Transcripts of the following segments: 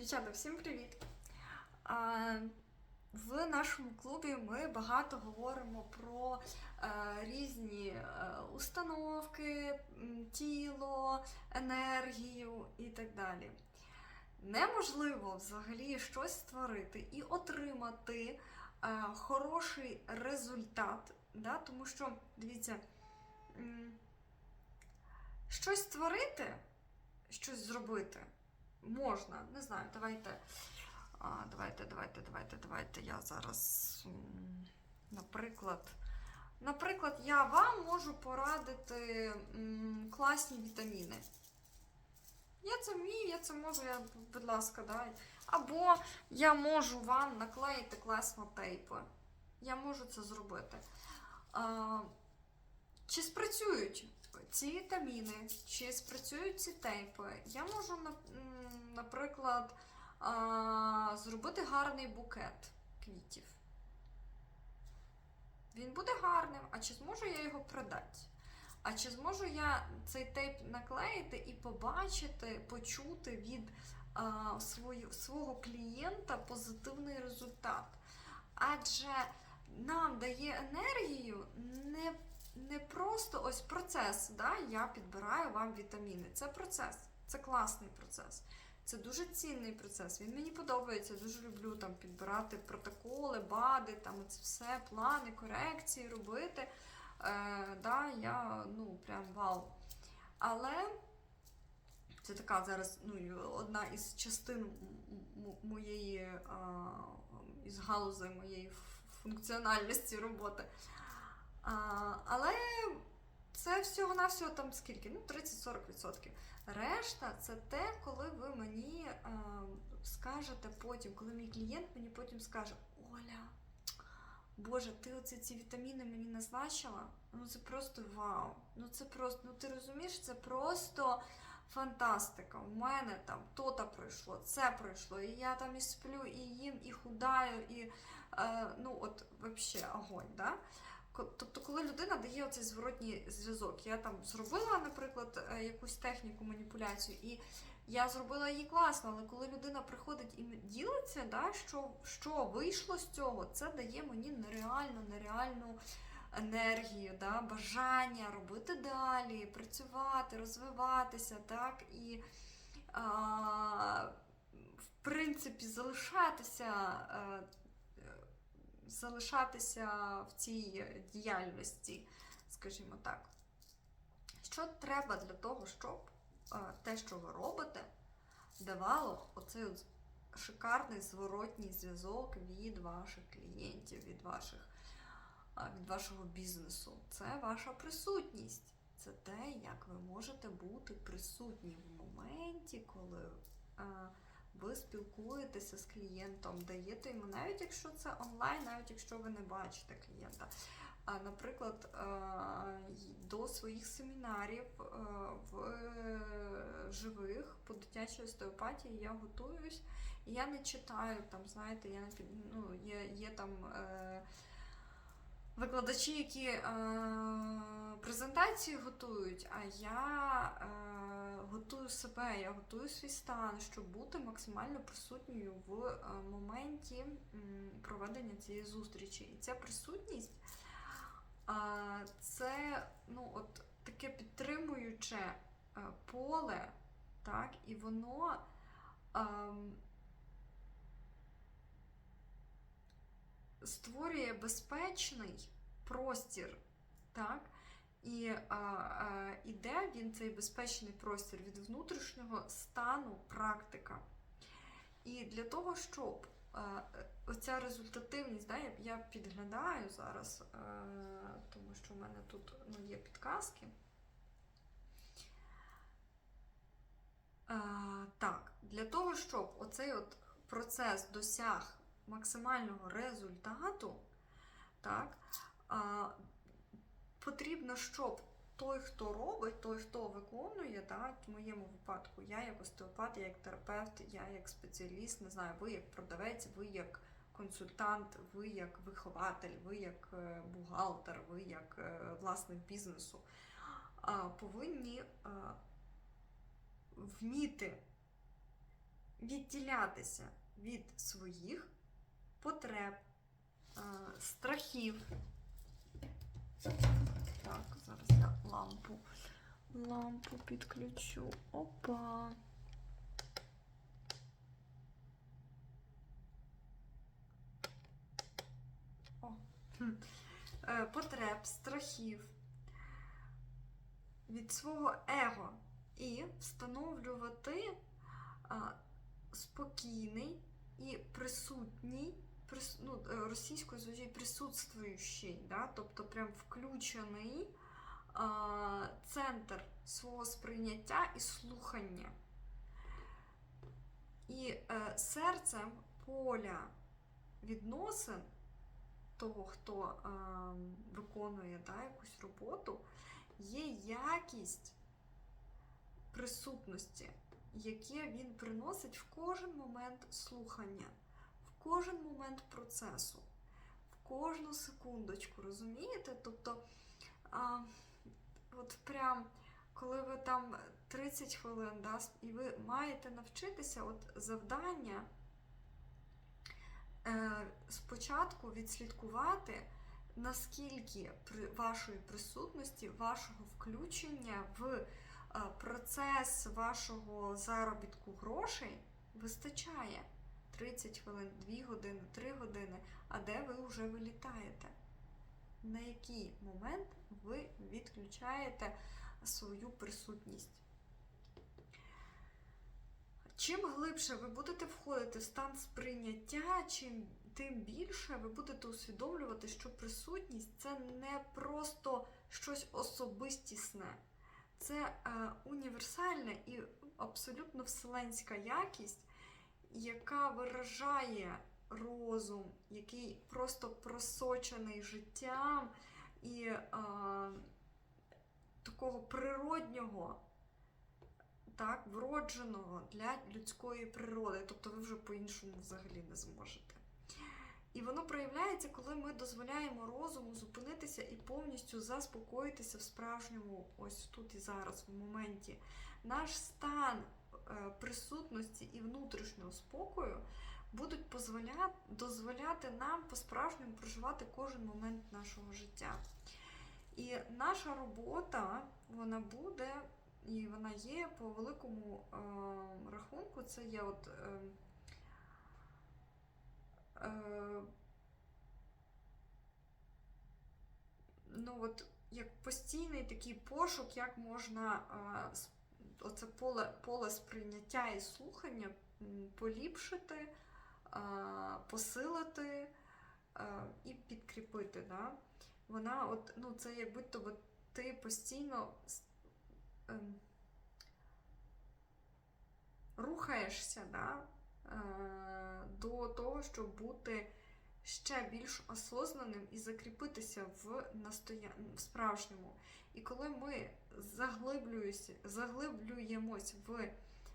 Дівчата, всім привіт! В нашому клубі ми багато говоримо про е, різні е, установки, тіло, енергію і так далі. Неможливо взагалі щось створити і отримати е, хороший результат, да? тому що, дивіться, щось створити, щось зробити можна. Не знаю, давайте. А, давайте, давайте, давайте, давайте. Я зараз, наприклад, наприклад, я вам можу порадити класні вітаміни. Я це вмію, я це можу, я, будь ласка, дай. Або я можу вам наклеїти класно тейпи. Я можу це зробити. А, чи спрацюють ці вітаміни, чи спрацюють ці тейпи? Я можу, наприклад, зробити гарний букет квітів. Він буде гарним, а чи зможу я його продати? А чи зможу я цей тейп наклеїти і побачити, почути від а, свою, свого клієнта позитивний результат? Адже нам дає енергію не, просто ось процес, да, я підбираю вам вітаміни. Це процес, це класний процес. Це дуже цінний процес. Він мені подобається. Дуже люблю там підбирати протоколи, бади, там це все, плани, корекції робити. Е, да, я ну прям вау. Але це така зараз ну, одна із частин моєї а, із галузей моєї функціональності роботи. А, але це всього-навсього там скільки? Ну, 30-40%. Решта це те, коли ви мені а, скажете потім, коли мій клієнт мені потім скаже: Оля, Боже, ти оці ці вітаміни мені назначила? Ну це просто вау. Ну це просто, ну ти розумієш, це просто фантастика. У мене там то-то пройшло, це пройшло, і я там і сплю, і їм, і худаю, і е, ну от взагалі огонь. Да? Тобто, коли людина дає оцей зворотній зв'язок, я там зробила, наприклад, е, якусь техніку маніпуляцію, і я зробила її класно, але коли людина приходить і ділиться, да, що, що вийшло з цього, це дає мені нереальну, нереальну енергію, да, бажання робити далі, працювати, розвиватися, так, і а, в принципі залишатися. Залишатися в цій діяльності, скажімо так. Що треба для того, щоб е, те, що ви робите, давало оцей шикарний зворотній зв'язок від ваших клієнтів, від, ваших, е, від вашого бізнесу? Це ваша присутність. Це те, як ви можете бути присутні в моменті, коли е, ви спілкуєтеся з клієнтом, даєте йому, навіть якщо це онлайн, навіть якщо ви не бачите клієнта. А, наприклад, е, до своїх семінарів е, в живих по дитячій остеопатії я готуюсь. І я не читаю там, знаєте, я не ну, є, є там. Е, Викладачі, які е, презентації готують, а я е, готую себе, я готую свій стан, щоб бути максимально присутньою в е, моменті проведення цієї зустрічі. І ця присутність е, це ну, от, таке підтримуюче е, поле, так, і воно. ем, створює безпечний простір, так? І іде він цей безпечний простір від внутрішнього стану практика. І для того, щоб оця результативність, да, я, підглядаю зараз, тому що в мене тут ну, є підказки. Так, для того, щоб оцей от процес досяг максимального результату, так, потрібно, щоб той, хто робить, той, хто виконує, так, в моєму випадку, я як остеопат, я як терапевт, я як спеціаліст, не знаю, ви як продавець, ви як консультант, ви як вихователь, ви як е, бухгалтер, ви як е, власник бізнесу, повинні вміти відділятися від своїх потреб, е, страхів. Так, зараз я лампу, лампу підключу. Опа. О. Е, Потреб, страхів від свого его і встановлювати спокійний і присутній, прис, ну, е, російською звучить присутствуючий, да? тобто прям включений а, центр свого сприйняття і слухання. І е, серцем поля відносин того, хто е, виконує да, якусь роботу, є якість присутності, яке він приносить в кожен момент слухання, кожен момент процесу, в кожну секундочку, розумієте? Тобто, а, от прям коли ви там 30 хвилин, да, і ви маєте навчитися от завдання е, спочатку відслідкувати, наскільки при вашої присутності, вашого включення в е, процес вашого заробітку грошей вистачає 30 хвилин, 2 години, 3 години, а де ви вже вилітаєте? На який момент ви відключаєте свою присутність? Чим глибше ви будете входити в стан сприйняття, чим тим більше ви будете усвідомлювати, що присутність це не просто щось особистісне, це е, універсальна і абсолютно вселенська якість, яка виражає розум, який просто просочений життям і е, такого природнього так, вродженого для людської природи, тобто ви вже по-іншому взагалі не зможете. І воно проявляється, коли ми дозволяємо розуму зупинитися і повністю заспокоїтися в справжньому, ось тут і зараз, в моменті. Наш стан присутності і внутрішнього спокою будуть дозволяти нам по-справжньому проживати кожен момент нашого життя. І наша робота, вона буде і вона є по великому е, рахунку. Це є от. Е, е, ну от як постійний такий пошук, як можна е, оце поле, поле сприйняття і слухання поліпшити, посилити і підкріпити. Да? Вона, от, ну, це як будто би ти постійно ем, рухаєшся да, е, до того, щоб бути ще більш осознаним і закріпитися в, настоя... в справжньому. І коли ми заглиблюємось в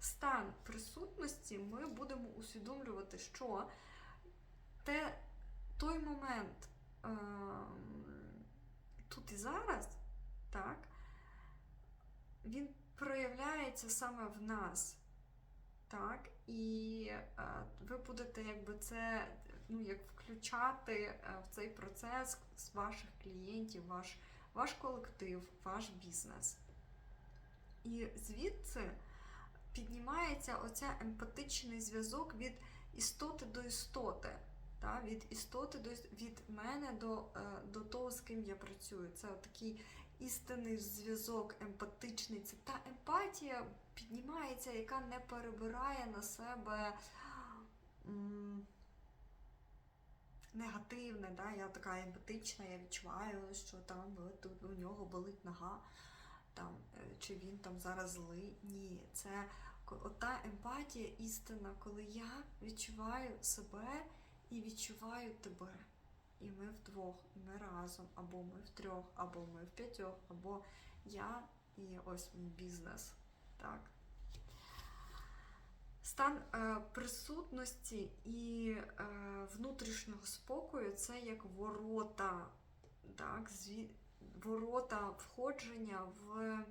стан присутності, ми будемо усвідомлювати, що те, той момент ем, тут і зараз, так, він проявляється саме в нас. Так, і е, ви будете якби це ну, як включати е, в цей процес ваших клієнтів, ваш, ваш колектив, ваш бізнес. І звідси піднімається оця емпатичний зв'язок від істоти до істоти. Та, від істоти до від мене до, е, до того, з ким я працюю. Це такий істинний зв'язок емпатичний. Це та емпатія піднімається, яка не перебирає на себе негативне. Да? Я така емпатична, я відчуваю, що там тут у нього болить нога, там, е, чи він там зараз злий. Ні, це ота емпатія істина, коли я відчуваю себе і відчуваю тебе. І ми вдвох, і ми разом, або ми втрьох, або ми в п'ятьох, або я і ось мій бізнес. Так. Стан е, присутності і е, внутрішнього спокою це як ворота, так, зві... ворота входження в е,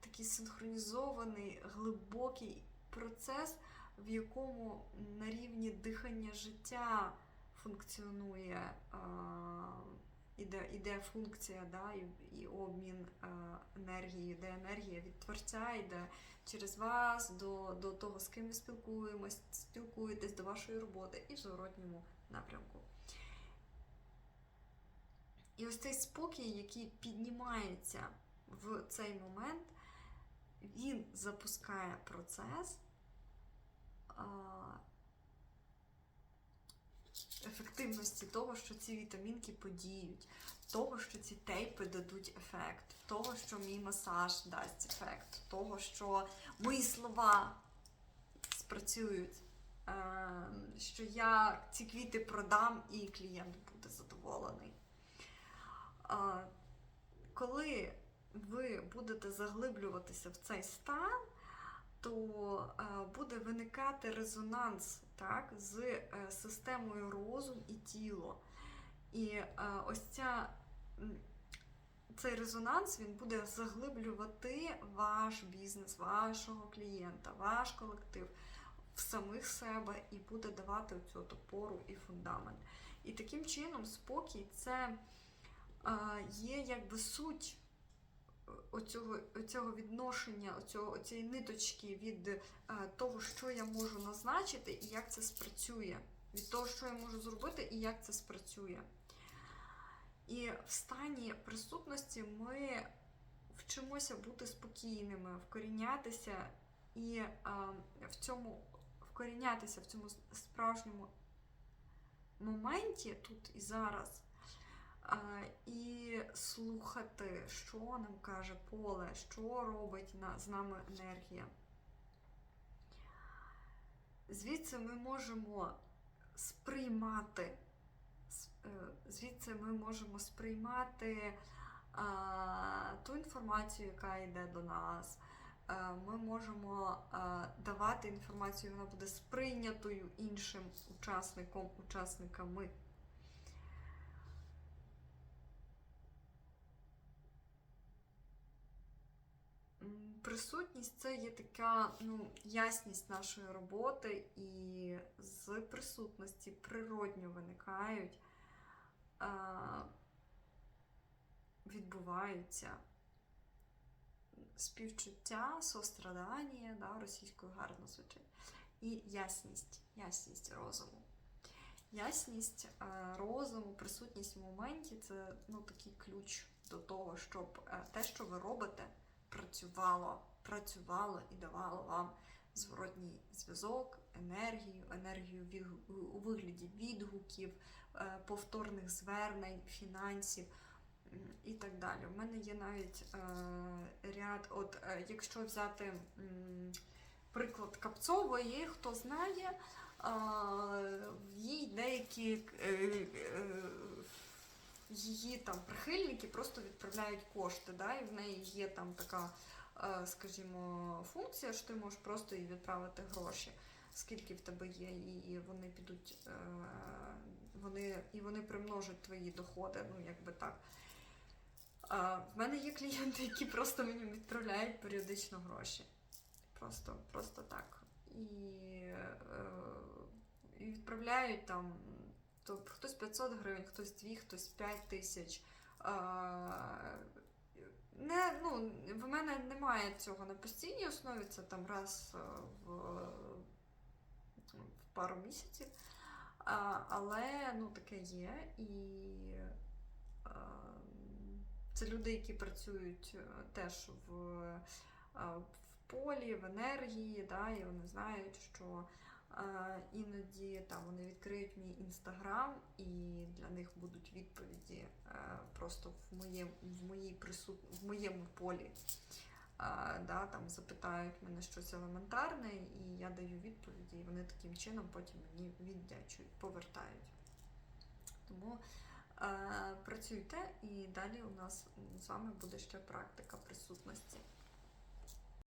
такий синхронізований, глибокий процес, в якому на рівні дихання життя функціонує, а, іде, іде функція, да, і, і обмін а, енергії, де енергія від творця йде через вас до, до того, з ким ви спілкуємось, спілкуєтесь до вашої роботи і в зворотньому напрямку. І ось цей спокій, який піднімається в цей момент, він запускає процес а, ефективності того, що ці вітамінки подіють, того, що ці тейпи дадуть ефект, того, що мій масаж дасть ефект, того, що мої слова спрацюють, е, що я ці квіти продам і клієнт буде задоволений. Коли ви будете заглиблюватися в цей стан, то е, буде виникати резонанс так, з е, системою розум і тіло. І е, ось ця, цей резонанс він буде заглиблювати ваш бізнес, вашого клієнта, ваш колектив в самих себе і буде давати цю опору і фундамент. І таким чином спокій це е, є якби суть оцього, оцього відношення, оцього, оцієї ниточки від е, того, що я можу назначити і як це спрацює. Від того, що я можу зробити і як це спрацює. І в стані присутності ми вчимося бути спокійними, вкорінятися і а, в цьому вкорінятися в цьому справжньому моменті тут і зараз. І слухати, що нам каже поле, що робить з нами енергія. Звідси ми можемо сприймати, е, звідси ми можемо сприймати ту інформацію, яка йде до нас. Е, Ми можемо е, давати інформацію, вона буде сприйнятою іншим учасником, учасниками. Присутність це є така ну, ясність нашої роботи, і з присутності природньо виникають, а, відбуваються співчуття, сострадання, да, російською гарно звучить, і ясність, ясність розуму. Ясність е, розуму, присутність в моменті це ну, такий ключ до того, щоб е, те, що ви робите, працювало, працювало і давало вам зворотній зв'язок, енергію, енергію у вигляді відгуків, е, повторних звернень, фінансів і так далі. У мене є навіть е, ряд, от е, якщо взяти м, приклад Капцової, хто знає, е, їй деякі е, е, її там прихильники просто відправляють кошти, да, і в неї є там така, е, скажімо, функція, що ти можеш просто їй відправити гроші, скільки в тебе є, і вони підуть, е, вони, і вони примножать твої доходи, ну якби так. В мене є клієнти, які просто мені відправляють періодично гроші. Просто, просто так. І, е, і відправляють там то хтось 500 гривень, хтось 2, хтось 5 тисяч. Не, ну, в мене немає цього на постійній основі, це там раз в, в пару місяців. А, але ну, таке є. І а, це люди, які працюють е, теж в, в полі, в енергії, да, і вони знають, що іноді там вони відкриють мій інстаграм, і для них будуть відповіді просто в моєму, в моїй присут... в моєму полі. А, да, там запитають мене щось елементарне, і я даю відповіді, і вони таким чином потім мені віддячують, повертають. Тому е, працюйте, і далі у нас з вами буде ще практика присутності.